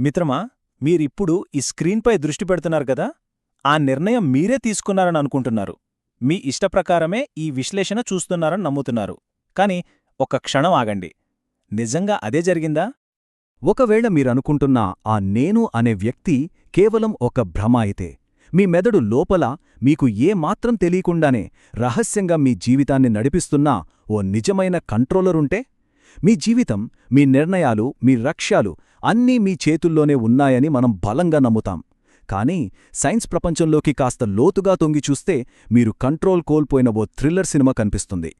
మిత్రమా మీరిప్పుడు ఈ స్క్రీన్పై దృష్టి పెడుతున్నారు కదా? ఆ నిర్ణయం మీరే తీసుకున్నారని అనుకుంటున్నారు. మీ ఇష్టప్రకారమే ఈ విశ్లేషణ చూస్తున్నారని నమ్ముతున్నారు. కాని ఒక క్షణం ఆగండి. నిజంగా అదే జరిగిందా? ఒకవేళ మీరనుకుంటున్న ఆ నేను అనే వ్యక్తి కేవలం ఒక భ్రమ అయితే మీ మెదడు లోపల మీకు ఏ మాత్రం తెలియకుండానే రహస్యంగా మీ జీవితాన్ని నడిపిస్తున్న ఓ నిజమైన కంట్రోలరుంటే మీ జీవితం మీ నిర్ణయాలు మీ లక్ష్యాలు అన్నీ మీ చేతుల్లోనే ఉన్నాయని మనం బలంగా నమ్ముతాం. కానీ సైన్స్ ప్రపంచంలోకి కాస్త లోతుగా తొంగి చూస్తే మీరు కంట్రోల్ కోల్పోయిన ఓ థ్రిల్లర్ సినిమా కనిపిస్తుంది.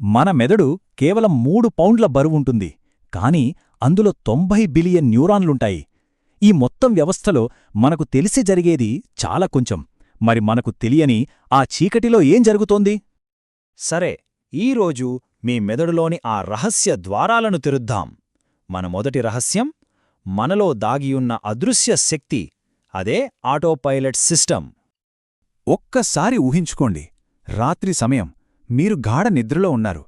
మన మెదడు కేవలం మూడు పౌండ్ల బరువుంటుంది కాని అందులో తొంభై బిలియన్ న్యూరాన్లుంటాయి. ఈ మొత్తం వ్యవస్థలో మనకు తెలిసి జరిగేది చాలా కొంచెం. మరి మనకు తెలియని ఆ చీకటిలో ఏం జరుగుతోంది? సరే ఈరోజు మీ మెదడులోని ఆ రహస్య ద్వారాలను తెరుద్దాం. మన మొదటి రహస్యం మనలో దాగియున్న అదృశ్య శక్తి అదే ఆటోపైలట్ సిస్టమ్. ఒక్కసారి ఊహించుకోండి రాత్రి సమయం మీరు గాఢ నిద్రలో ఉన్నారు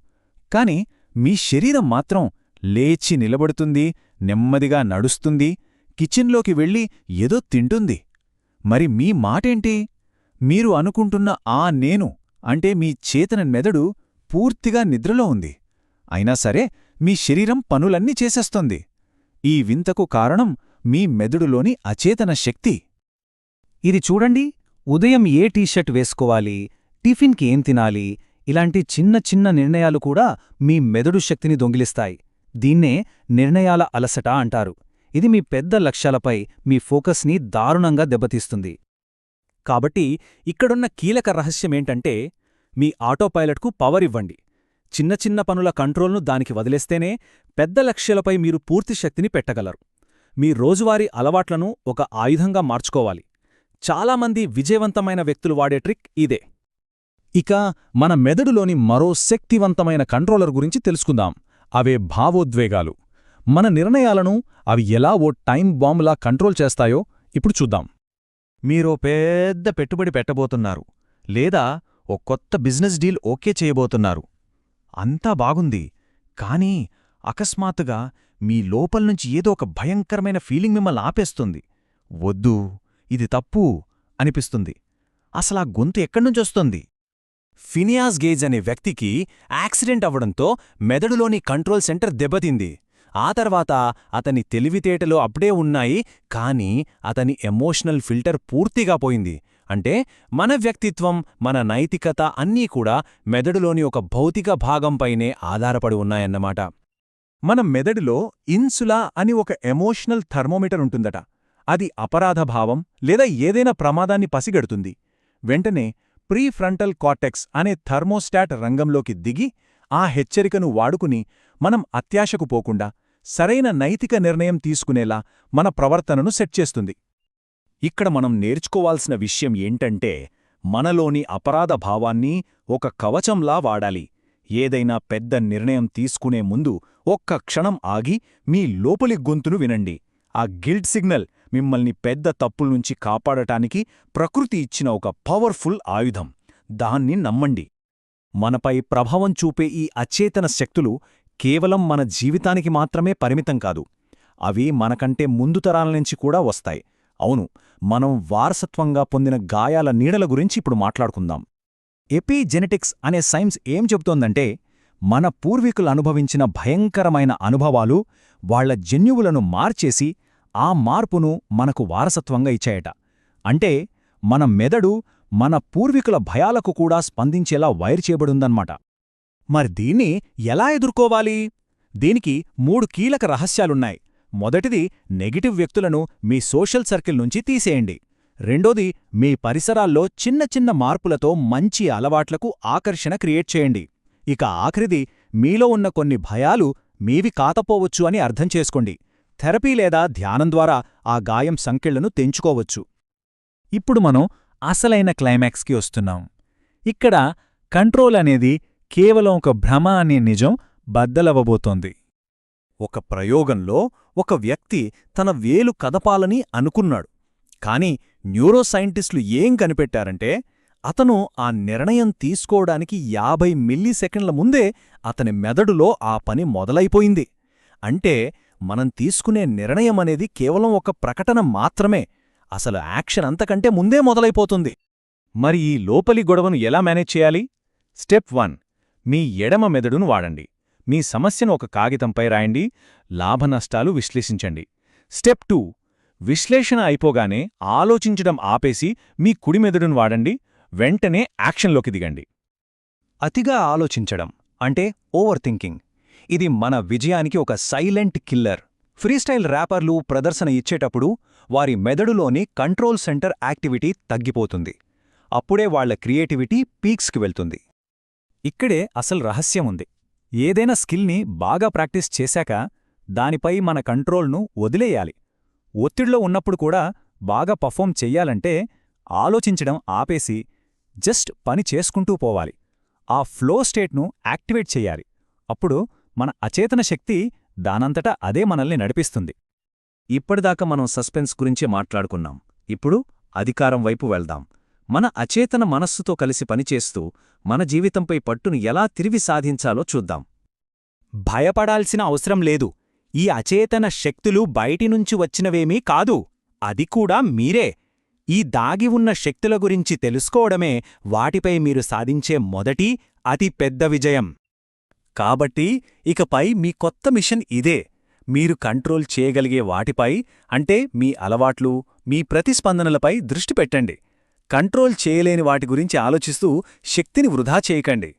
కాని మీ శరీరం మాత్రం లేచి నిలబడుతుంది నెమ్మదిగా నడుస్తుంది కిచెన్లోకి వెళ్ళి ఏదో తింటుంది. మరి మీ మాటేంటి? మీరు అనుకుంటున్న ఆ నేను అంటే మీ చేతన మెదడు పూర్తిగా నిద్రలో ఉంది. అయినా సరే మీ శరీరం పనులన్నీ చేసేస్తోంది. ఈ వింతకు కారణం మీ మెదడులోని అచేతన శక్తి. ఇది చూడండి ఉదయం ఏ టీషర్ట్ వేసుకోవాలి టిఫిన్కి ఏం తినాలి ఇలాంటి చిన్న చిన్న నిర్ణయాలు కూడా మీ మెదడు శక్తిని దొంగిలిస్తాయి. దీన్నే నిర్ణయాల అలసట అంటారు. ఇది మీ పెద్ద లక్ష్యాలపై మీ ఫోకస్ని దారుణంగా దెబ్బతీస్తుంది. కాబట్టి ఇక్కడున్న కీలక రహస్యమేంటంటే మీ ఆటోపైలట్కు పవర్ ఇవ్వండి. చిన్న చిన్న పనుల కంట్రోల్ను దానికి వదిలేస్తేనే పెద్ద లక్ష్యాలపై మీరు పూర్తి శక్తిని పెట్టగలరు. మీ రోజువారీ అలవాట్లను ఒక ఆయుధంగా మార్చుకోవాలి. చాలామంది విజయవంతమైన వ్యక్తులు వాడే ట్రిక్ ఇదే. ఇక మన మెదడులోని మరో శక్తివంతమైన కంట్రోలర్ గురించి తెలుసుకుందాం. అవే భావోద్వేగాలు. మన నిర్ణయాలను అవి ఎలా ఓ టైం బాంబులా కంట్రోల్ చేస్తాయో ఇప్పుడు చూద్దాం. మీరో పెద్ద పెట్టుబడి పెట్టబోతున్నారు. లేదా ఓ కొత్త బిజినెస్ డీల్ ఓకే చేయబోతున్నారు. అంతా బాగుంది. కానీ అకస్మాత్తుగా మీ లోపల్నుంచి ఏదో ఒక భయంకరమైన ఫీలింగ్ మిమ్మల్ని ఆపేస్తుంది. వద్దు ఇది తప్పు అనిపిస్తుంది. అసలా గొంతు ఎక్కడ్నుంచొస్తుంది ఫినియాస్ గేజ్ అనే వ్యక్తికి యాక్సిడెంట్ అవ్వడంతో మెదడులోని కంట్రోల్ సెంటర్ దెబ్బతింది. ఆ తర్వాత అతని తెలివితేటలు అప్పుడే ఉన్నాయి కానీ అతని ఎమోషనల్ ఫిల్టర్ పూర్తిగా పోయింది. అంటే మన వ్యక్తిత్వం మన నైతికత అన్నీ కూడా మెదడులోని ఒక భౌతిక భాగంపైనే ఆధారపడి ఉన్నాయన్నమాట. మన మెదడులో ఇన్సులా అని ఒక ఎమోషనల్ థర్మోమీటర్ ఉంటుందట. అది అపరాధభావం లేదా ఏదైనా ప్రమాదాన్ని పసిగడుతుంది. వెంటనే ప్రీఫ్రంటల్ కార్టెక్స్ అనే థర్మోస్టాట్ రంగంలోకి దిగి ఆ హెచ్చరికను వాడుకుని మనం అత్యాశకు పోకుండా సరైన నైతిక నిర్ణయం తీసుకునేలా మన ప్రవర్తనను సెట్ చేస్తుంది. ఇక్కడ మనం నేర్చుకోవాల్సిన విషయం ఏంటంటే మనలోని అపరాధ భావాన్ని ఒక కవచంలా వాడాలి. ఏదైనా పెద్ద నిర్ణయం తీసుకునే ముందు ఒక్క క్షణం ఆగి మీ లోపలి గొంతును వినండి. ఆ గిల్ట్ సిగ్నల్ మిమ్మల్ని పెద్ద తప్పుల్నుంచి కాపాడటానికి ప్రకృతి ఇచ్చిన ఒక పవర్ఫుల్ ఆయుధం. దాన్ని నమ్మండి. మనపై ప్రభావం చూపే ఈ అచేతన శక్తులు కేవలం మన జీవితానికి మాత్రమే పరిమితం కాదు. అవి మనకంటే ముందు తరాల నుంచి కూడా వస్తాయి. అవును మనం వారసత్వంగా పొందిన గాయాల నీడల గురించి ఇప్పుడు మాట్లాడుకుందాం. ఎపిజెనెటిక్స్ అనే సైన్స్ ఏం చెబుతోందంటే మన పూర్వీకులు అనుభవించిన భయంకరమైన అనుభవాలు వాళ్ళ జన్యువులను మార్చేసి ఆ మార్పును మనకు వారసత్వంగా ఇచ్చాయట. అంటే మన మెదడు మన పూర్వీకుల భయాలకు కూడా స్పందించేలా వైర్ చేయబడుందన్నమాట. మరి దీన్ని ఎలా ఎదుర్కోవాలి? దీనికి మూడు కీలక రహస్యాలున్నాయి. మొదటిది నెగిటివ్ వ్యక్తులను మీ సోషల్ సర్కిల్ నుంచి తీసేయండి. రెండోది మీ పరిసరాల్లో చిన్న చిన్న మార్పులతో మంచి అలవాట్లకు ఆకర్షణ క్రియేట్ చేయండి. ఇక ఆఖరిది మీలో ఉన్న కొన్ని భయాలు మీవి కాతపోవచ్చు అని అర్థం చేసుకోండి. థెరపీ లేదా ధ్యానం ద్వారా ఆ గాయం సంకెళ్ళను తెంచుకోవచ్చు. ఇప్పుడు మనం అసలైన క్లైమాక్స్కి వస్తున్నాం. ఇక్కడ కంట్రోల్ అనేది కేవలం ఒక భ్రమ అనే నిజం బద్దలవ్వబోతోంది. ఒక ప్రయోగంలో ఒక వ్యక్తి తన వేలు కదపాలని అనుకున్నాడు. కాని న్యూరోసైంటిస్టులు ఏం కనిపెట్టారంటే అతను ఆ నిర్ణయం తీసుకోవడానికి యాభై మిల్లీసెకండ్ల ముందే అతని మెదడులో ఆ పని మొదలైపోయింది. అంటే మనం తీసుకునే నిర్ణయం అనేది కేవలం ఒక ప్రకటన మాత్రమే. అసలు యాక్షన్ అంతకంటే ముందే మొదలైపోతుంది. మరి ఈ లోపలి గొడవను ఎలా మేనేజ్ చేయాలి? స్టెప్ వన్ మీ ఎడమ మెదడును వాడండి. మీ సమస్యను ఒక కాగితంపై రాయండి లాభనష్టాలు విశ్లేషించండి. స్టెప్ టూ విశ్లేషణ అయిపోగానే ఆలోచించడం ఆపేసి మీ కుడిమెదడును వాడండి వెంటనే యాక్షన్లోకి దిగండి. అతిగా ఆలోచించడం అంటే ఓవర్ థింకింగ్ ఇది మన విజయానికి ఒక సైలెంట్ కిల్లర్. ఫ్రీస్టైల్ ర్యాపర్లు ప్రదర్శన ఇచ్చేటప్పుడు వారి మెదడులోని కంట్రోల్ సెంటర్ యాక్టివిటీ తగ్గిపోతుంది. అప్పుడే వాళ్ళ క్రియేటివిటీ పీక్స్కి వెళ్తుంది. ఇక్కడే అసలు రహస్యం ఉంది. ఏదైనా స్కిల్ని బాగా ప్రాక్టీస్ చేశాక దానిపై మన కంట్రోల్ను వదిలేయాలి. ఒత్తిడిలో ఉన్నప్పుడు కూడా బాగా పర్ఫామ్ చెయ్యాలంటే ఆలోచించడం ఆపేసి జస్ట్ పని చేసుకుంటూ పోవాలి. ఆ ఫ్లో స్టేట్ను యాక్టివేట్ చెయ్యాలి. అప్పుడు మన అచేతన శక్తి దానంతటా అదే మనల్ని నడిపిస్తుంది. ఇప్పటిదాకా మనం సస్పెన్స్ గురించే మాట్లాడుకున్నాం. ఇప్పుడు అధికారం వైపు వెళ్దాం. మన అచేతన మనస్సుతో కలిసి పనిచేస్తూ మన జీవితంపై పట్టును ఎలా తిరిగి సాధించాలో చూద్దాం. భయపడాల్సిన అవసరం లేదు. ఈ అచేతన శక్తులు బయటినుంచి వచ్చినవేమీ కాదు. అది కూడా మీరే. ఈ దాగి ఉన్న శక్తుల గురించి తెలుసుకోవడమే వాటిపై మీరు సాధించే మొదటి అతి పెద్ద విజయం. కాబట్టి ఇకపై మీ కొత్త మిషన్ ఇదే. మీరు కంట్రోల్ చేయగలిగే వాటిపై అంటే మీ అలవాట్లు మీ ప్రతిస్పందనలపై దృష్టి పెట్టండి. కంట్రోల్ చేయలేని వాటి గురించి ఆలోచిస్తూ శక్తిని వృధా చేయకండి.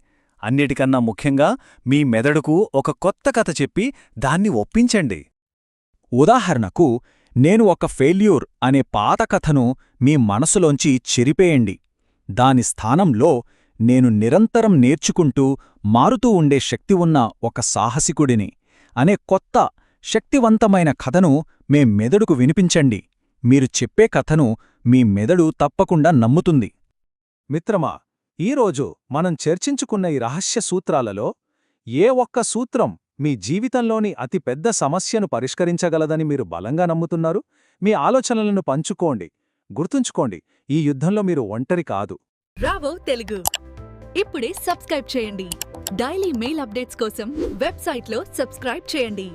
అన్నిటికన్నా ముఖ్యంగా మీ మెదడుకు ఒక కొత్త కథ చెప్పి దాన్ని ఒప్పించండి. ఉదాహరణకు నేను ఒక ఫెయిల్యూర్ అనే పాత కథను మీ మనసులోంచి చెరిపేయండి. దాని స్థానంలో నేను నిరంతరం నేర్చుకుంటూ మారుతూ ఉండే శక్తి ఉన్న ఒక సాహసికుడిని అనే కొత్త శక్తివంతమైన కథను మే మెదడుకు వినిపించండి. మీరు చెప్పే కథను మీ మెదడు తప్పకుండా నమ్ముతుంది. మిత్రమా ఈరోజు మనం చర్చించుకున్న ఈ రహస్య సూత్రాలలో ఏ ఒక్క సూత్రం మీ జీవితంలోని అతి పెద్ద సమస్యను పరిష్కరించగలదని మీరు బలంగా నమ్ముతున్నారు? మీ ఆలోచనలను పంచుకోండి గుర్తుంచుకోండి ఈ యుద్ధంలో మీరు ఒంటరి కాదు. రావో తెలుగు. ఇప్పుడే సబ్స్క్రైబ్ చేయండి. డైలీ మెయిల్ అప్డేట్స్ కోసం వెబ్సైట్లో సబ్స్క్రైబ్ చేయండి.